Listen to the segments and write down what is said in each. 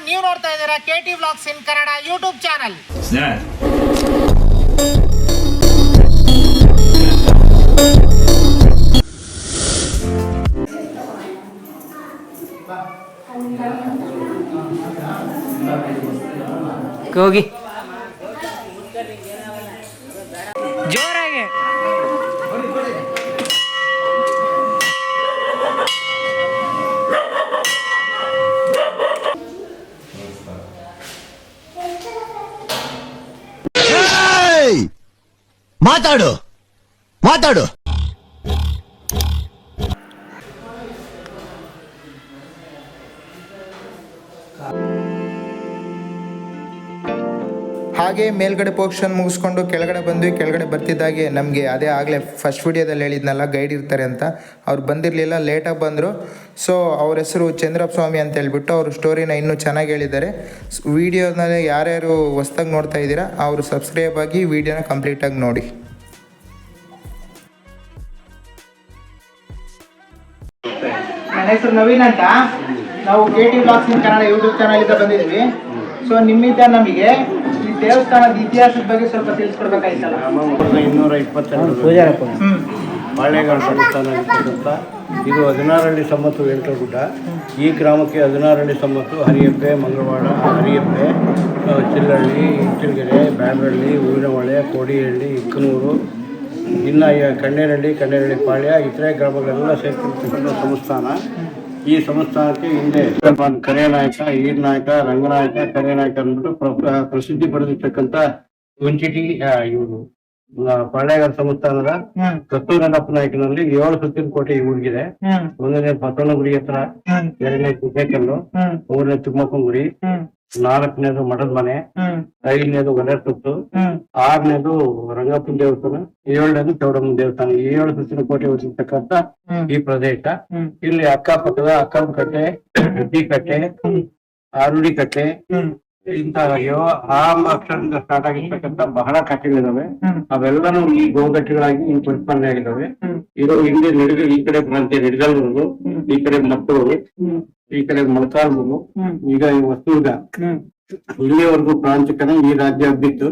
ನಮಸ್ಕಾರ ನೀವು ನೋಡ್ತಾ ಇದ್ದೀರಾ K T vlogs in Kannada YouTube channel ಹೋಗಿ. ಮಾತಾಡು. ಮಾತಾಡು. ಹಾಗೆ ಮೇಲ್ಗಡೆ ಪೋರ್ಷನ್ ಮುಗಿಸ್ಕೊಂಡು ಕೆಳಗಡೆ ಬಂದ್ವಿ, ಕೆಳಗಡೆ ಬರ್ತಿದ್ದಾಗೆ ನಮಗೆ ಅದೇ ಆಗಲೇ ಫಸ್ಟ್ ವಿಡಿಯೋದಲ್ಲಿ ಹೇಳಿದ್ನಲ್ಲ ಗೈಡ್ ಇರ್ತಾರೆ ಅಂತ. ಅವ್ರು ಬಂದಿರಲಿಲ್ಲ ಲೇಟಾಗಿ ಬಂದರು. ಸೊ ಅವ್ರ ಹೆಸರು ಚಂದ್ರಪ್ಪ ಸ್ವಾಮಿ ಅಂತ ಹೇಳ್ಬಿಟ್ಟು ಅವರು ಸ್ಟೋರಿನ ಇನ್ನೂ ಚೆನ್ನಾಗಿ ಹೇಳಿದ್ದಾರೆ. ವಿಡಿಯೋನ ಯಾರ್ಯಾರು ಹೊಸ್ದಾಗಿ ನೋಡ್ತಾ ಇದ್ದೀರಾ, ಅವರು ಸಬ್ಸ್ಕ್ರೈಬ್ ಆಗಿ ವಿಡಿಯೋನ ಕಂಪ್ಲೀಟಾಗಿ ನೋಡಿ. ನನ್ನ ಹೆಸರು ನವೀನ್ ಅಂತ. ನಾವು K T blogs Kannada YouTube channel ಇಂದ ಬಂದಿದ್ವಿ. ಸೊ ನಿಮ್ಮಿಂದ ನಮಗೆ ದೇವಸ್ಥಾನದ ಇತಿಹಾಸದ ಬಗ್ಗೆ ಸ್ವಲ್ಪ ತಿಳಿಸ್ಕೊಡ್ಬೇಕಾಯ್ತಲ್ಲ? ಸಾವಿರದ ಇನ್ನೂರ ಇಪ್ಪತ್ತೆರಡು ಹ್ಮ್. ಬಾಳೆಗಾಡು ಸಂಸ್ಥಾನ ಇರ್ತಕ್ಕಂಥ ಇದು ಹದಿನಾರಳ್ಳಿ ಸಮ್ಮತ್ತು ವೆಂಕಟಗುಡ್ಡ. ಈ ಗ್ರಾಮಕ್ಕೆ ಹದಿನಾರಳ್ಳಿ ಸಮ್ಮತ್ತು ಹರಿಯಪ್ಪೆ ಮಂಗಳವಾಡ ಹರಿಯಪ್ಪೆ ಚಿಲ್ಲಳ್ಳಿ ಚಿಲ್ಲಹಳ್ಳಿ ಇಂಚಲಗೆರೆ ಬ್ಯಾಡರಳ್ಳಿ ಹೂವಿನಹೊಳೆ ಕೋಡಿಹಳ್ಳಿ ಇಕ್ಕನೂರು. ಇನ್ನು ಕಣ್ಣೇರಳ್ಳಿ ಕಣ್ಣೇರಳ್ಳಿ ಕಣ್ಣೇರಹಳ್ಳಿ ಪಾಳ್ಯ ಇತರೆ ಗ್ರಾಮಗಳೆಲ್ಲ ಸೇರ್ತಿರ್ತಕ್ಕಂಥ ಸಂಸ್ಥಾನ. ಈ ಸಂಸ್ಥಾನಕ್ಕೆ ಹಿಂದೆ ಕರೆಯನಾಯಕ ಈರ್ನಾಯಕ ರಂಗನಾಯಕ ಕರೆಯನಾಯಕ ಅಂದ್ಬಿಟ್ಟು ಪ್ರ- ಪ್ರಸಿದ್ಧಿ ಪಡೆದಿರ್ತಕ್ಕಂತ ವೆಂಟಿಟಿ ಇವರು. ಪಾಳ್ಯಗಾರ ಸಂಸ್ಥಾನದ ಹ್ಮ್ ಕತ್ತೂರನಪ್ಪ ನಾಯಕನಲ್ಲಿ ಏಳು ಸುತ್ತಿನ ಕೋಟೆ ಈ ಊರಿಗಿದೆ. ಒಂದನೇ ಬಸವನಗುಡಿ ಹತ್ರ ಎರಡನೇ ಕುಬೇಕಲ್ಲು ಹ್ಮ್ ಮೂರನೇ ತಿಮ್ಮಪ್ಪನ ಗುಡಿ. ನಾಲ್ಕನೇದು ಮಠದ ಮನೆ ಐದನೇದು ಒಲೆ ಸುತ್ತು ಆರನೇದು ರಂಗಪ್ಪನ ದೇವಸ್ಥಾನ ಏಳನೇದು ಚೌಡಮ್ಮನ ದೇವಸ್ಥಾನ. ಈ ಏಳು ಸುತ್ತಿನ ಕೋಟೆ ಹೊಂದಿರ್ತಕ್ಕಂಥ ಈ ಪ್ರದೇಶ. ಇಲ್ಲಿ ಅಕ್ಕಪಕ್ಕದ ಅಕ್ಕನ ಕಟ್ಟೆ ಕಟ್ಟೆ ಆರುಡಿ ಕಟ್ಟೆ ಇಂತ ಅಕ್ಷರದಿಂದ ಸ್ಟಾರ್ಟ್ ಆಗಿರ್ತಕ್ಕಂತ ಬಹಳ ಕಟ್ಟೆಗಳಿದಾವೆ. ಅವೆಲ್ಲನೂ ಈ ಗೋಗಟ್ಟೆಗಳಾಗಿ ಈ ಪರಿಪಾಲನೆ ಆಗಿದ್ದಾವೆ ಇದು ಹಿಂದೆ ನಿಡಗ ಈ ಕಡೆ ಬಂತೆ ನಿಡಗಲ್ಮೂರು ಈ ಕಡೆ ಮತ್ತೂರು ಈ ಕಡೆ ಮೊಳಕಾಲ್ಮೂರು ಈಗ ಈ ಹೊಸದುರ್ಗ ಇಲ್ಲಿವರೆಗೂ ಇಲ್ಲಿಯವರೆಗೂ ಪ್ರಾಂತ್ಯಕನ ಈ ರಾಜ್ಯ ಬಿದ್ದು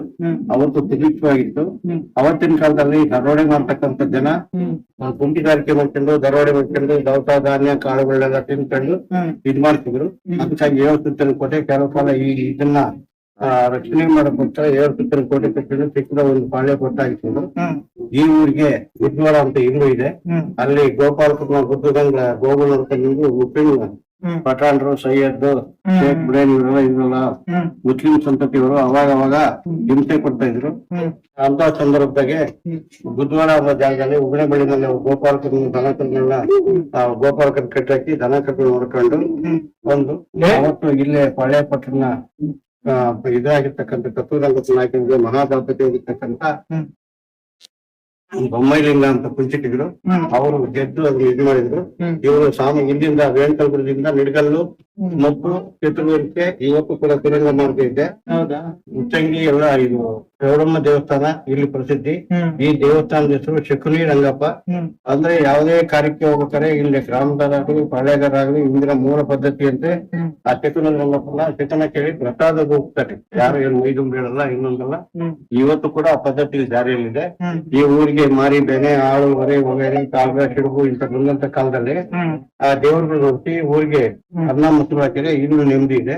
ಅವತ್ತು ಸುಭಿಕ್ಷವಾಗಿತ್ತು ಅವತ್ತಿನ ಕಾಲದಲ್ಲಿ ದರೋಡೆ ಮಾಡ್ತಕ್ಕಂಥ ಜನ ಗುಂಡಿಗಾರಿಕೆ ಮಾಡ್ಕೊಂಡು ದರೋಡೆ ಮಾಡ್ಕೊಂಡು ದವಸ ಧಾನ್ಯ ಕಾಳುಗಳನ್ನೆಲ್ಲ ತಿನ್ಕೊಂಡು ಇದ್ ಮಾಡ್ತಿದ್ರು. ಅದಕ್ಕಾಗಿ ಏಳು ಸುತ್ತಲ ಕೋಟೆ ಕೆಲವು ಕಾಲ ಈ ಇದನ್ನ ರಕ್ಷಣೆ ಮಾಡಕ್ಕೋಸ್ಕರ ಏಳು ಸುತ್ತಲ ಕೋಟೆ ಕಟ್ಟಿದ್ರು. ಚಿಕ್ಕದ ಒಂದು ಪಾಳ್ಯ ಕೊಟ್ಟಾಗಿತ್ತು. ಈ ಊರಿಗೆ ಉದ್ವಾರ ಅಂತ ಇಲ್ಲೂ ಇದೆ. ಅಲ್ಲಿ ಗೋಪಾಲಕೃಷ್ಣ ಬುದ್ಧಗಂಗ ಗೋಗುಲ್ ಅಂತ ಮುಸ್ಲಿಂ ಹ್ಮ್ ಪಠಾಣ್ರು ಸೈಯದ್. ಶೇಖ್ ಬುಡೇನ್ ಇವರೆಲ್ಲ ಇದ್ರಲ್ಲ ಮುಸ್ಲಿಂ ಸಂತತಿಯವರು ಅವಾಗ ಅವಾಗ ಹಿಂಸೆ ಕೊಡ್ತಾ ಇದ್ರು. ಅಂತ ಸಂದರ್ಭದಾಗೆ ಬುಧವಾರ ಅನ್ನೋ ಜಾಗದಲ್ಲಿ ಉಗಣೆ ಬಳ್ಳಿನಲ್ಲಿ ಗೋಪಾಲಕರ ದನಕರನ್ನೆಲ್ಲ ಗೋಪಾಲಕರ ಕಟ್ಟಾಕಿ ದನಕರನ್ನ ನೋಡ್ಕೊಂಡು ಒಂದು ಅವತ್ತು ಇಲ್ಲೇ ಪಳೆಯ ಪಟ್ಟಣ ಇದಾಗಿರ್ತಕ್ಕಂಥ ಕತ್ತೂರಂಗ ನಾಯಕನಿಗೆ ಮಹಾದಾಪತಿ ಆಗಿರ್ತಕ್ಕಂಥ ಹ್ಮ್. ಬೊಮ್ಮೈಲಿಂಗ ಅಂತ ಕುಂಚಿಟ್ಟಿದ್ರು. ಅವರು ಗೆದ್ದು ಅದನ್ನ ಇದು ಮಾಡಿದ್ರು. ಇವರು ಸ್ವಾಮಿ ಇಲ್ಲಿಂದ ವೇಣಕಲ್ಪುರದಿಂದ ನಿಡಗಲ್ಲು ಮತ್ತು ಚಿತ್ರದುರ್ಗಕ್ಕೆ ಇವತ್ತು ಕೂಡ ತಿರಂಗ ಮಾರ್ಗ ಇದೆ ಉಚ್ಚಂಗಿ ಎಲ್ಲ ಇದು ಗೌರಮ್ಮ ದೇವಸ್ಥಾನ ಇಲ್ಲಿ ಪ್ರಸಿದ್ಧಿ. ಈ ದೇವಸ್ಥಾನದ ಹೆಸರು ಶಕುನಿ ರಂಗಪ್ಪ ಅಂದ್ರೆ ಯಾವುದೇ ಕಾರ್ಯಕ್ಕೆ ಹೋಗ್ಬೇಕಾದ್ರೆ ಇಲ್ಲಿ ಗ್ರಾಮದಾಗಲಿ ಪಾಳ್ಯಗಾರ ಆಗ್ಲಿ ಇಂದಿನ ಮೂಲ ಪದ್ಧತಿಯಂತೆ ಹ್ಮ್. ಆ ಚೇತನ ರಂಗಪ್ಪನ ಚೇತನ ಕೇಳಿ ಪ್ರಸಾದ ಹೋಗ್ತಾರೆ ಯಾರು ಏನು ಮೈದುಂಬಿ ಬೇಡಲ್ಲ ಇನ್ನೊಂದಲ್ಲ. ಇವತ್ತು ಕೂಡ ಆ ಪದ್ಧತಿ ಜಾರಿಯಲ್ಲಿದೆ. ಈ ಊರಿಗೆ ಮಾರಿ ಬೆನೆ ಆಳು ಹೊರೆ ಹೊಗೆರೆ ಕಾಲ್ಗ ಸಿಡುಗು ಇಂತ ಬಂದಂತ ಕಾಲದಲ್ಲಿ ಆ ದೇವರುಗಳು ನೋಡ್ತಿ ಊರಿಗೆ ಅನ್ನ ಮೊಸರು ಹಾಕಿದ್ರೆ ಇನ್ನು ನೆಮ್ಮದಿ ಇದೆ.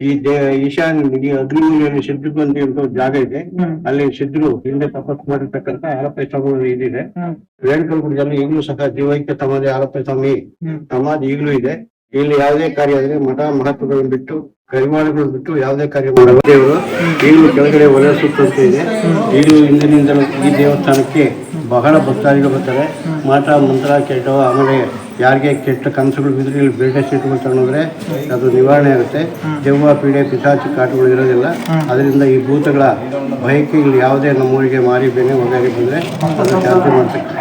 ಈ ದೇ ಈಶಾನ್ಯ ಈ ಅಗ್ನಿಮೂಲೆಯಲ್ಲಿ ಸಿದ್ಧಗಂಧಿ ಅಂತ ಜಾಗ ಇದೆ. ಅಲ್ಲಿ ಸಿದ್ಧರು ಹಿಂದೆ ತಪಸ್ ಮಾಡಿರ್ತಕ್ಕಂತ ಆರಪ್ಪ ಸ್ವಾಮಿ ಇದಿದೆ. ಹ್ಮ್. ವೇಣಕಲ್ಗುಡಿಯಲ್ಲಿ ಈಗಲೂ ಸಹ ಜೀವೈಕ್ಯ ಸಮಾಧಿ ಆರಪ್ಪ ಸ್ವಾಮಿ ಸಮಾಧಿ ಈಗಲೂ ಇದೆ. ಇಲ್ಲಿ ಯಾವುದೇ ಕಾರ್ಯ ಆದ್ರೆ ಮಠ ಮಹತ್ವಗಳನ್ನು ಬಿಟ್ಟು ಕೈವಾಡಗಳು ಬಿಟ್ಟು ಯಾವುದೇ ಕಾರ್ಯ ಮಾಡಲ್ಲ. ಈಗಲೂ ಕೆಳಗಡೆ ಒಲೆ ಇದೆ. ಈಗಲೂ ಹಿಂದಿನಿಂದಲೂ ಈ ದೇವಸ್ಥಾನಕ್ಕೆ ಬಹಳ ಭಕ್ತಾದಿಗಳು ಬರ್ತಾರೆ. ಮಾಟ ಮಂತ್ರ ಕೆಟ್ಟ, ಆಮೇಲೆ ಯಾರಿಗೆ ಕೆಟ್ಟ ಕನಸುಗಳು ಬಿದ್ದರೆ ಇಲ್ಲಿ ಬೇಟೆ ಸೀಟುಗಳು ತಗೊಂಡ್ರೆ ಅದು ನಿವಾರಣೆ ಆಗುತ್ತೆ. ದೆವ್ವ ಪೀಡೆ, ಪಿಶಾಚಿ ಕಾಟುಗಳು ಇರೋದಿಲ್ಲ. ಅದರಿಂದ ಈ ಭೂತಗಳ ಬಯಕೆ ಇಲ್ಲಿ ಯಾವುದೇ ನಮ್ಮೂರಿಗೆ ಮಾರಿ ಬೇನೆ ಒಗಾರಿ ಬಂದರೆ ಅದು ಶಾಂತಿ ಮಾಡ್ತಕ್ಕಂಥ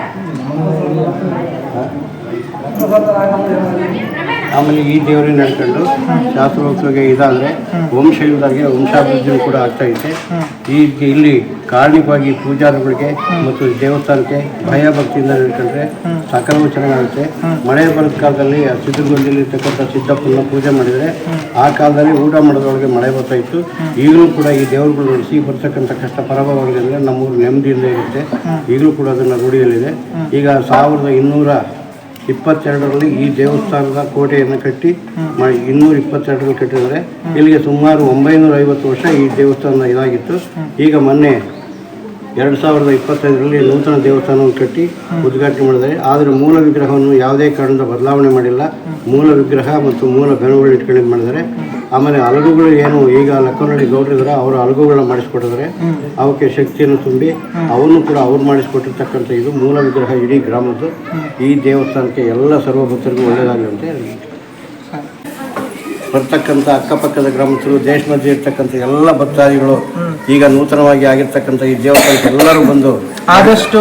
ಆಮೇಲೆ ಈ ದೇವರೇ ನಡ್ಕೊಂಡು ಶಾಸ್ತ್ರೋಕ್ತವಾಗಿ ಇದಾದರೆ ವಂಶಯುದಾಗಿ ವಂಶಾಭಿವೃದ್ಧಿ ಕೂಡ ಆಗ್ತಾ ಐತೆ. ಈ ಇಲ್ಲಿ ಕಾರಣಿಕವಾಗಿ ಪೂಜಾರಿಗಳಿಗೆ ಮತ್ತು ದೇವಸ್ಥಾನಕ್ಕೆ ಭಯ ಭಕ್ತಿಯಿಂದ ನಡ್ಕೊಂಡ್ರೆ ಸಕಲವು ಚೆನ್ನಾಗುತ್ತೆ ಮಳೆ ಬರೋದ ಕಾಲದಲ್ಲಿ ಆ ಸಿದ್ಧಗೊಂಡಲ್ಲಿ ಇರ್ತಕ್ಕಂಥ ಸಿದ್ದಪ್ಪನ ಪೂಜೆ ಮಾಡಿದರೆ ಆ ಕಾಲದಲ್ಲಿ ಊಟ ಮಾಡೋದ್ರೊಳಗೆ ಮಳೆ ಬರ್ತಾ ಇತ್ತು. ಈಗಲೂ ಕೂಡ ಈ ದೇವರುಗಳು ನಡೆಸಿ ಬರ್ತಕ್ಕಂಥ ಕಷ್ಟ ಪರವಾಗಿದೆ ಅಂದರೆ ನಮ್ಮೂರು ನೆಮ್ಮದಿಯಿಂದ ಇರುತ್ತೆ. ಈಗಲೂ ಕೂಡ ಅದನ್ನು ರೂಢಿಯಲ್ಲಿದೆ. ಈಗ ಸಾವಿರದ ಇನ್ನೂರ ಇಪ್ಪತ್ತೆರಡರಲ್ಲಿ ಈ ದೇವಸ್ಥಾನದ ಕೋಟೆಯನ್ನು ಕಟ್ಟಿ ಇನ್ನೂರ ಇಪ್ಪತ್ತೆರಡರಲ್ಲಿ ಕಟ್ಟಿದ್ದಾರೆ. ಇಲ್ಲಿಗೆ ಸುಮಾರು ಒಂಬೈನೂರ ಐವತ್ತು ವರ್ಷ ಈ ದೇವಸ್ಥಾನ ಇದಾಗಿತ್ತು. ಈಗ ಮೊನ್ನೆ ಎರಡು ಸಾವಿರದ ಇಪ್ಪತ್ತೈದರಲ್ಲಿ ನೂತನ ದೇವಸ್ಥಾನವನ್ನು ಕಟ್ಟಿ ಉದ್ಘಾಟನೆ ಮಾಡಿದರೆ ಆದರೆ ಮೂಲ ವಿಗ್ರಹವನ್ನು ಯಾವುದೇ ಕಾರಣದ ಬದಲಾವಣೆ ಮಾಡಿಲ್ಲ. ಮೂಲ ವಿಗ್ರಹ ಮತ್ತು ಮೂಲ ಬೆನುಗಳು ಇಟ್ಕೊಂಡು ಮಾಡಿದ್ದಾರೆ. ಆಮೇಲೆ ಅಲಗುಗಳು ಏನು ಈಗ ಲಕ್ಕನಹಳ್ಳಿ ಗೌಡ್ರಿದ್ದಾರೆ ಅವರು ಅಲಗುಗಳನ್ನ ಮಾಡಿಸ್ಕೊಟ್ಟಿದ್ದಾರೆ. ಅವಕ್ಕೆ ಶಕ್ತಿಯನ್ನು ತುಂಬಿ ಅವನ್ನು ಕೂಡ ಅವ್ರು ಮಾಡಿಸ್ಕೊಟ್ಟಿರ್ತಕ್ಕಂಥ ಇದು ಮೂಲ ವಿಗ್ರಹ ಇಡೀ ಗ್ರಾಮದ್ದು. ಈ ದೇವಸ್ಥಾನಕ್ಕೆ ಎಲ್ಲ ಸರ್ವಭಕ್ತರಿಗೂ ಒಳ್ಳೆಯದಾಗಲಿ ಅಂತ ಹೇಳಿ. ಬರ್ತಕ್ಕಂಥ ಅಕ್ಕಪಕ್ಕದ ಗ್ರಾಮಸ್ಥರು ದೇಶ ಮಧ್ಯೆ ಇರ್ತಕ್ಕಂಥ ಎಲ್ಲ ಭಕ್ತಾದಿಗಳು ಈಗ ನೂತನವಾಗಿ ಆಗಿರ್ತಕ್ಕಂಥ ಈ ದೇವಸ್ಥಾನಕ್ಕೆ ಎಲ್ಲರೂ ಬಂದು ಆದಷ್ಟು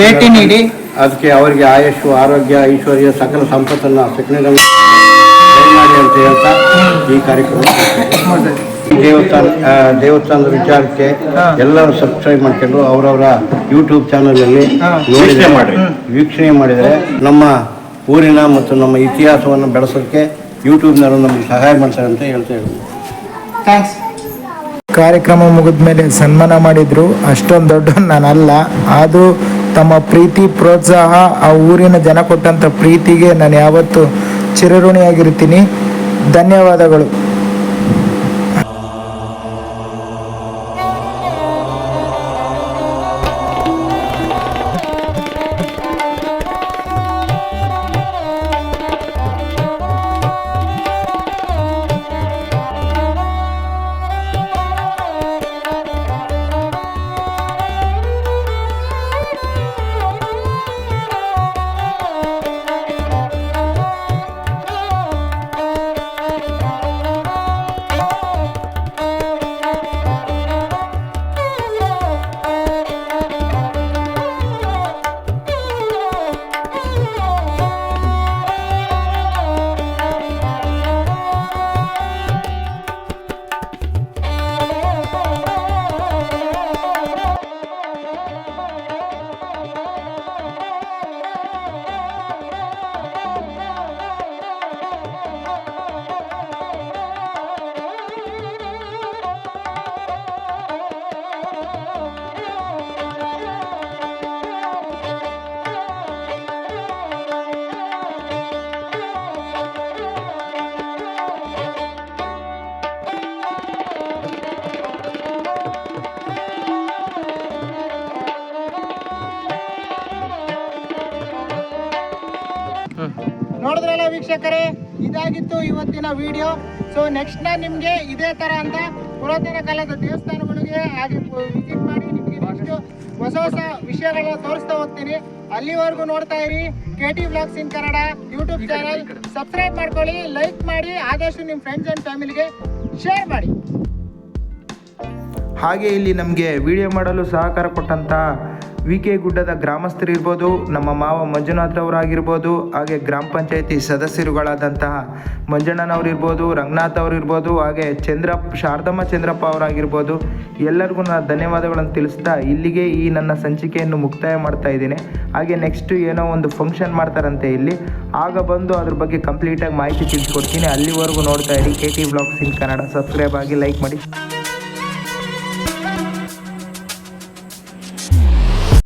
ಭೇಟಿ ನೀಡಿ. ಅದಕ್ಕೆ ಅವರಿಗೆ ಆಯಸ್ಸು ಆರೋಗ್ಯ ಐಶ್ವರ್ಯ ಸಕಲ ಸಂಪತ್ತನ್ನು ಸೆಕೆಂಡ್ ಮಾಡಿ ಅಂತ ಹೇಳ್ತಾ ಈ ಕಾರ್ಯಕ್ರಮ ದೇವಸ್ಥಾನ ದೇವಸ್ಥಾನದ ವಿಚಾರಕ್ಕೆ ಎಲ್ಲರೂ ಸಬ್ಸ್ಕ್ರೈಬ್ ಮಾಡ್ಕೊಂಡು ಅವರವರ ಯೂಟ್ಯೂಬ್ ಚಾನಲಲ್ಲಿ ವೀಕ್ಷಣೆ ಮಾಡಿ. ವೀಕ್ಷಣೆ ಮಾಡಿದರೆ ನಮ್ಮ ಊರಿನ ಮತ್ತು ನಮ್ಮ ಇತಿಹಾಸವನ್ನು ಬೆಳೆಸೋಕ್ಕೆ ಯೂಟ್ಯೂಬ್ನವರು ನಮಗೆ ಸಹಾಯ ಮಾಡ್ತಾರೆ ಅಂತ ಹೇಳ್ತಾ ಥ್ಯಾಂಕ್ಸ್ ಕಾರ್ಯಕ್ರಮ ಮುಗಿದ ಮೇಲೆ ಸನ್ಮಾನ ಮಾಡಿದ್ರು. ಅಷ್ಟೊಂದು ದೊಡ್ಡ ನಾನಲ್ಲ ಆದರೂ ತಮ್ಮ ಪ್ರೀತಿ ಪ್ರೋತ್ಸಾಹ ಆ ಊರಿನ ಜನ ಕೊಟ್ಟಂಥ ಪ್ರೀತಿಗೆ ನಾನು ಯಾವತ್ತೂ ಚಿರಋಣಿಯಾಗಿರ್ತೀನಿ. ಧನ್ಯವಾದಗಳು. ವೀಕ್ಷಕರೇ ಇದಾಗಿತ್ತು ಇವತ್ತಿನ ವಿಡಿಯೋ. ಸೊ ನೆಕ್ಸ್ಟ್ ನಾನು ನಿಮಗೆ ಇದೇ ತರ ಅಂತ ಪುರಾತನ ಕಾಲದ ದೇವಸ್ಥಾನಗಳಿಗೆ ಹಾಗೆ ವಿಸಿಟ್ ಮಾಡಿ ನಿಮಗೆ ನೆಕ್ಸ್ಟ್ ಹೊಸ ಹೊಸ ವಿಷಯಗಳನ್ನ ತೋರಿಸ್ತಾ ಹೋಗ್ತೀನಿ. ಅಲ್ಲಿವರೆಗೂ ನೋಡ್ತಾ ಇರಿ. K T blogs in Kannada YouTube channel subscribe ಮಾಡ್ಕೊಳ್ಳಿ ಲೈಕ್ ಮಾಡಿ ಆದಷ್ಟು ನಿಮ್ಮ ಫ್ರೆಂಡ್ಸ್ ಆ್ಯಂಡ್ ಫ್ಯಾಮಿಲಿಗೆ ಶೇರ್ ಮಾಡಿ. ಹಾಗೆ ಇಲ್ಲಿ ನಮಗೆ ವಿಡಿಯೋ ಮಾಡಲು ಸಹಕಾರ ಕೊಟ್ಟಂಥ ವಿ ಕೆ ಗುಡ್ಡದ ಗ್ರಾಮಸ್ಥರಿರ್ಬೋದು ನಮ್ಮ ಮಾವ ಮಂಜುನಾಥ್ರವರಾಗಿರ್ಬೋದು ಹಾಗೆ ಗ್ರಾಮ ಪಂಚಾಯತಿ ಸದಸ್ಯರುಗಳಾದಂತಹ ಮಂಜಣ್ಣನವರಿರ್ಬೋದು ರಂಗನಾಥ್ ಅವರಿರ್ಬೋದು ಹಾಗೆ ಚಂದ್ರಪ್ಪ ಶಾರದಮ್ಮ ಚಂದ್ರಪ್ಪ ಅವರಾಗಿರ್ಬೋದು, ಎಲ್ಲರಿಗೂ ನಾನು ಧನ್ಯವಾದಗಳನ್ನು ತಿಳಿಸ್ತಾ ಇಲ್ಲಿಗೆ ಈ ನನ್ನ ಸಂಚಿಕೆಯನ್ನು ಮುಕ್ತಾಯ ಮಾಡ್ತಾ ಇದ್ದೀನಿ. ಹಾಗೆ ನೆಕ್ಸ್ಟ್ ಏನೋ ಒಂದು ಫಂಕ್ಷನ್ ಮಾಡ್ತಾರಂತೆ ಇಲ್ಲಿ. ಆಗ ಬಂದು ಅದ್ರ ಬಗ್ಗೆ ಕಂಪ್ಲೀಟಾಗಿ ಮಾಹಿತಿ ತಿಳಿಸ್ಕೊಡ್ತೀನಿ. ಅಲ್ಲಿವರೆಗೂ ನೋಡ್ತಾ ಇರಿ K T blogs in Kannada. Subscribe ಆಗಿ ಲೈಕ್ ಮಾಡಿ.